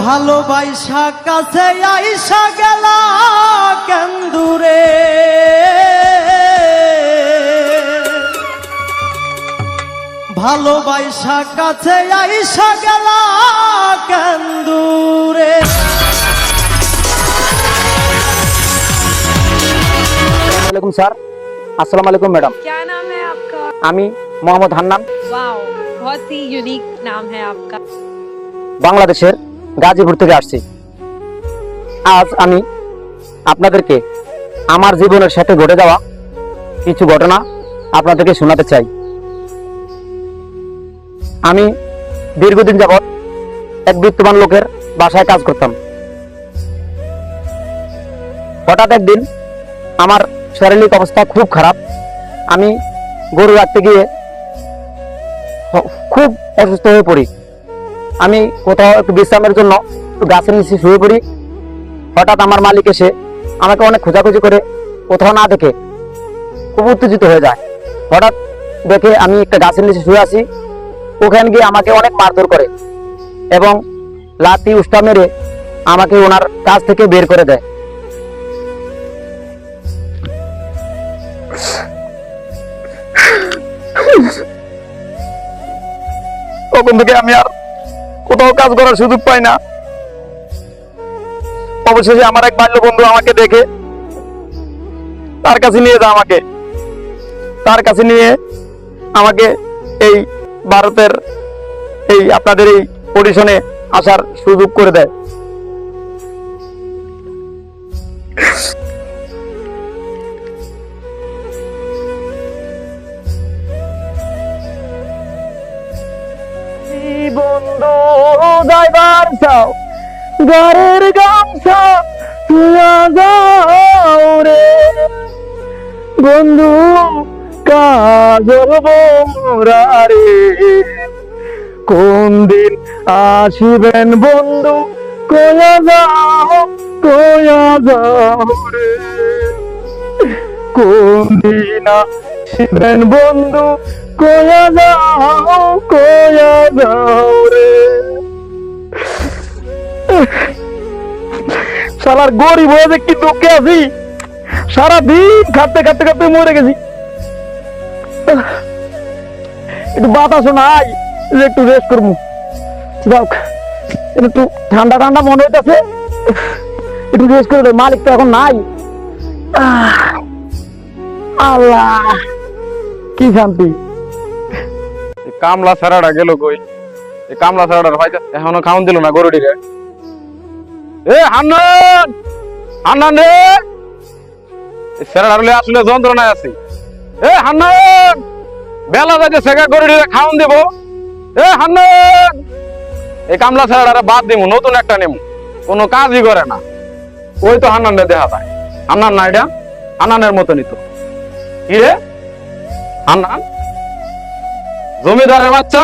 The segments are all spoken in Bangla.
ভালোবাইসা কাছে আইসা গেল কেন্দুরে। ভালোবাইসা কাছে আইসা গেল কেন্দুরে। আলাইকুম স্যার। আসসালামু আলাইকুম ম্যাডাম। আমি মোহাম্মদ হান্নান। বাংলাদেশের গাজীপুর থেকে আসছি। আজ আমি আপনাদেরকে আমার জীবনের সাথে ঘটে যাওয়া কিছু ঘটনা আপনাদেরকে শোনাতে চাই। আমি দীর্ঘদিন যাবৎ এক বিত্তবান লোকের বাসায় কাজ করতাম। হঠাৎ একদিন আমার শারীরিক অবস্থা খুব খারাপ। আমি গরু রাখতে গিয়ে খুব অসুস্থ হয়ে পড়ি। আমি কোথাও একটু বিশ্রামের জন্য একটু গাছের নিচে শুয়ে পড়ি। হঠাৎ আমার মালিক এসে আমাকে অনেক খোঁজাখুঁজি করে কোথাও না দেখে খুব উত্তেজিত হয়ে যায়। হঠাৎ দেখে আমি একটা গাছের নিচে শুয়ে আসি ওখানে গিয়ে আমাকে অনেক মারধর করে এবং লাঠি উষ্টা মেরে আমাকে ওনার কাছ থেকে বের করে দেয়। আমি আর কোথাও কাজ করার সুযোগ পাই না। অবশেষে আমার এক বাল্য বন্ধু আমাকে দেখে, তার কাছে নিয়ে যায় আমাকে। তার কাছে নিয়ে আমাকে এই ভারতের এই আপনাদের এই অডিশনে আসার সুযোগ করে দেয়। বন্ধু যাইবার চাও, ঘরের গামছা তুয়া যাও রে। বন্ধু, কাজল রে। কোন দিন আসিবেন বন্ধু, কয়া যাও কয়া যাও রে। কোন দিন আসিবেন বন্ধু, কয়া যাও কয়া যাও রে। শালার গরিব হয়ে যে কি দুঃখে আছি। সারাদিন খাটতে খাটতে খাটতে মরে গেছি। একটু বাতাস নাই, যে একটু রেস্ট করব। যাক একটু ঠান্ডা ঠান্ডা মনে হইতেছে। একটু রেস্ট করে মালিক তো এখন নাই। আল্লাহ। কি শান্তি? কামলা ছাড়াটা গেল কই? কামলা ছাড়াটা হয়তো এখনও খাওন দিল না গরুটিকে? এ হান্নান! হান্নান রে! এই আসলে যন্ত্রণায় এ হান্নান! বেলা যাইতে সেগা, গরুটিকে খাওন দেব। এ হান্নান! এই কামলা ছাড়াটা বাদ দিব নতুন একটা নেব কোনো কাজই করে না। ওই তো হান্নানের দেখা যায় হান্নান না এটা? হান্নানের মতনই তো। কি রে? জমিদারের বাচ্চা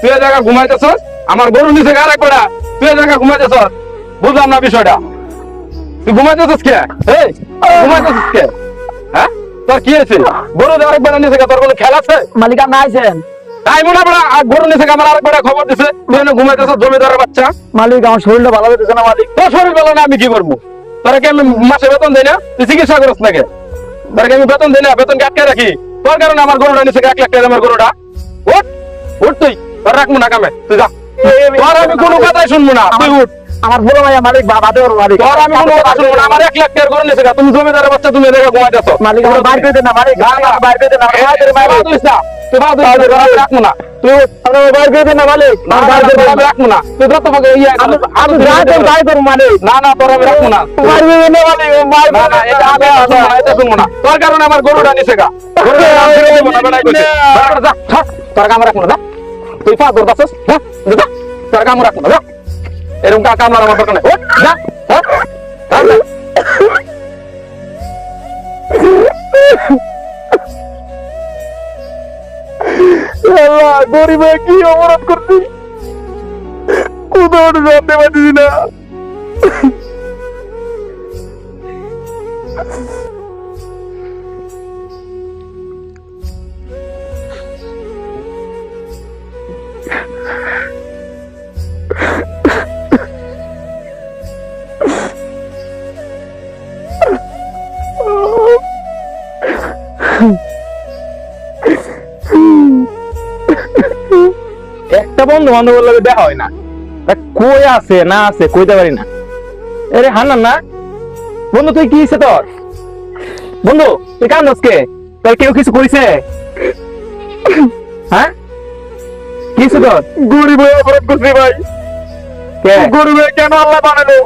তুই জায়গা ঘুমাইতেছস আমার গরু নিচে গাড়া করা তুই জায়গা ঘুমাইতেছস বুঝলাম না বিষয়টা। তুই ঘুমাইতেছস কে? এই ঘুমাইতেছস কে? হ্যাঁ? তোর কি আছে গরু নিচে তোর কোনো খেলা আছে? মালিক আপনি আইছেন। তাই মনে পড়া আর গরু নিচে আমার খবর দিছে তুই এনে ঘুমাইতেছস জমিদারের বাচ্চা? মালিক আমার শরীরটা ভালো হইতেছে না মালিক। তোর শরীর না আমি কি করব? তোরা কি আমি মাসে বেতন দেই না? তুই চিকিৎসা করস নাকি? তোরা কি আমি বেতন দেই না? বেতন আটকে রাখি? তোর কারণে আমার গরুটা নিচে এক লাখ টাকা আমার গরুটা। উঠ উঠ তুই তোর রাখব না কামে তুই যা। তোর আমি কোনো কথাই শুনব না তুই উঠ। আমার বড় ভাইয়া মালিক বাবা দেওয়ার মালিক। আর আমি কোনো কথা শুনব না আমার এক লাখ টাকা করে নিয়েছে তুমি জমিদারের বাচ্চা তুমি এদিকে ঘুমাই দেছো মালিক আমার বাইরে দেন না মালিক। বাইর দেন না। বাইরে দেন না, তোর আমি রাখব না তুই। আমার বাইর করে না মালিক না, আমি রাখব তুই পাকে ইয়ে আমি আমি যাই করব যাই করব মালিক না না তোর আমি রাখব না তুই- বাইর না মালিক বাইর না, না, এটা আমি এটা শুনব না। তোর কারণে আমার গরুটা নিচে গা। গরুটা নাম ফিরে দেবো না, বেড়াই কইছে। যা, ছাড়। তোর কাম রাখব না, তুই পা তোর বাসস, যা, যা। তোর কাম রাখব না, এরকম কা- আমার দরকার নেই। যা, গরিব কি অপরাধ করছি কোথাও জানতে পারছি না। বন্ধু বান্ধবের লগে দেখা হয় না। কই আছে না আছে কইতে পারি না। আরে হান্নান না বন্ধু তুই কি হইছে তোর? বন্ধু তুই কান কে? তোর কেউ কিছু কইছে? হ্যাঁ? কি হইছে তোর? গরিব হয়ে অপরাধ করছি ভাই। গরিব কেন আল্লাহ বানালো?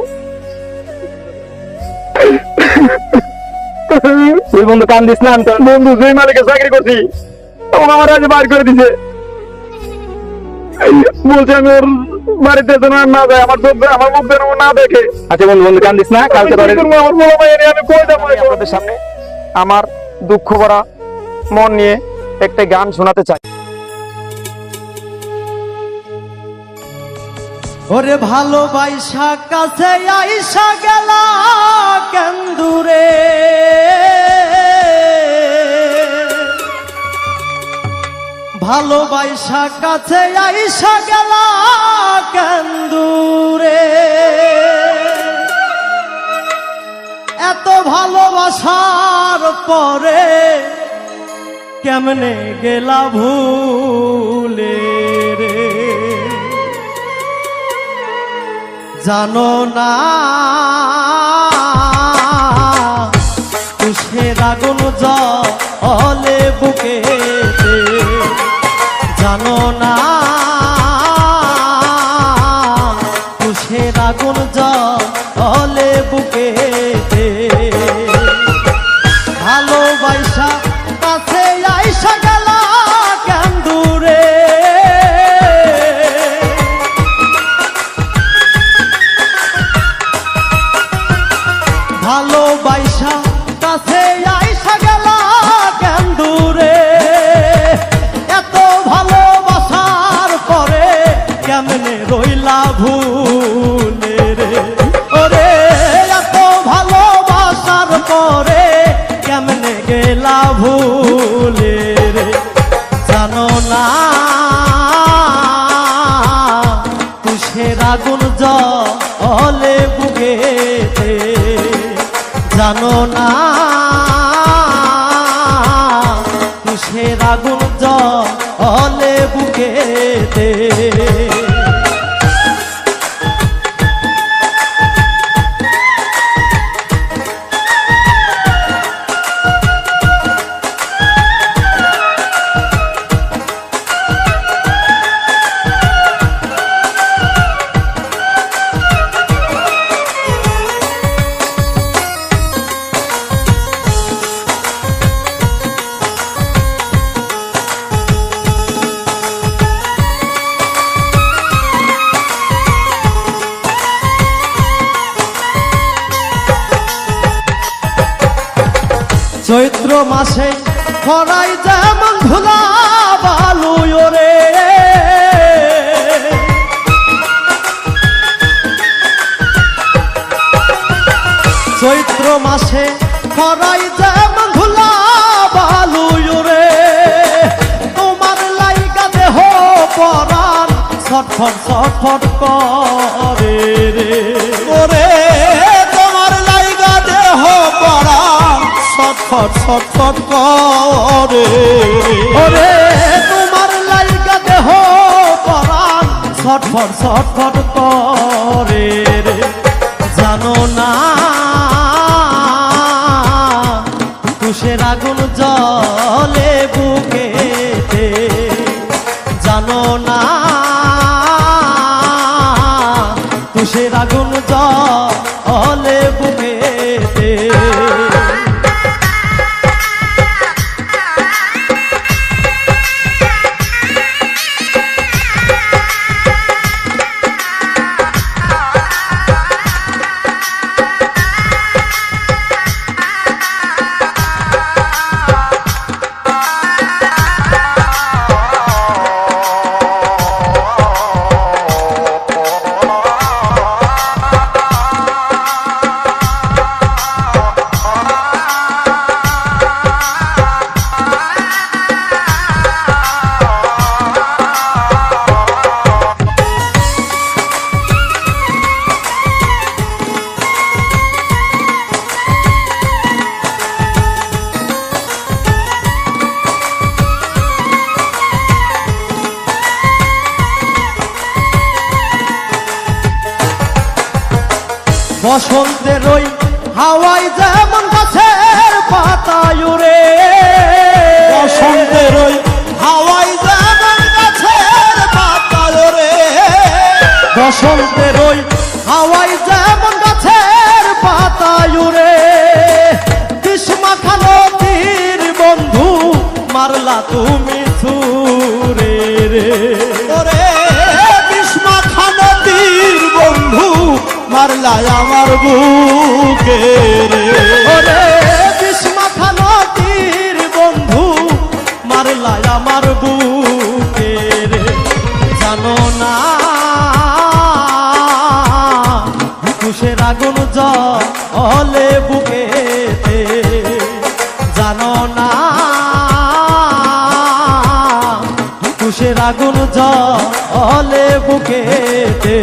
তুই বন্ধু কান দিস না আমি তোর বন্ধু যেই মালিকের চাকরি করছি তখন আমার আজ বার করে দিছে। বলছে আমি ওর বাড়িতে যেন না যায় আমার চোখ আমার মুখ যেন না দেখে। আচ্ছা বন্ধু বন্ধু কান দিস না কালকে ধরে আমার বড় ভাই আমি কই যাব? আপনাদের সামনে আমার দুঃখ ভরা মন নিয়ে একটা গান শোনাতে চাই। ওরে ভালোবাসা কাছে আইসা গেলা কেন্দুরে। ভালোবাসা কাছে আইসা গেলা কেন্দুরে এত ভালোবাসার পরে কেমনে গেলা ভুলে রে? জানো না তুষের আগুন জলে বুকে জানো না। কুশের আগুন জলে বুকে জানো না। কিসের আগুন জলে বুকেতে চৈত্র মাসে খরাই যেমন ধুলা বালু রে। চৈত্র মাসে খরাই যেমন ধুলা বালু রে। তোমার লাইগা দেহ পরাণ ছটফট ছটফট করে। ছটফট করে। ওরে, তোমার লাইগা দেহ পরাণ ছটফট ছটফট করে জানো না তুষের আগুন জলে বসন্তের ওই হাওয়াই যেমন গাছের পাতায় উড়ে বসন্তের ওই হাওয়াই যেমন গাছের পাতা রে বসন্তের ওই হাওয়াই যেমন গাছের পাতায় উড়ে বিষ্মাখা নদীর বন্ধু মারলা তুমি ছুরে রে। ওরে বিষ্মা খানতির বন্ধু মারলাই আমার বুকে রে। ওরে বিষ্মাখা নদীর বন্ধু মারলা আমার বুকে রে। জানো না, কুশের আগুন জলে বুকেতে। জানো না, কুশের আগুন জলে বুকেতে।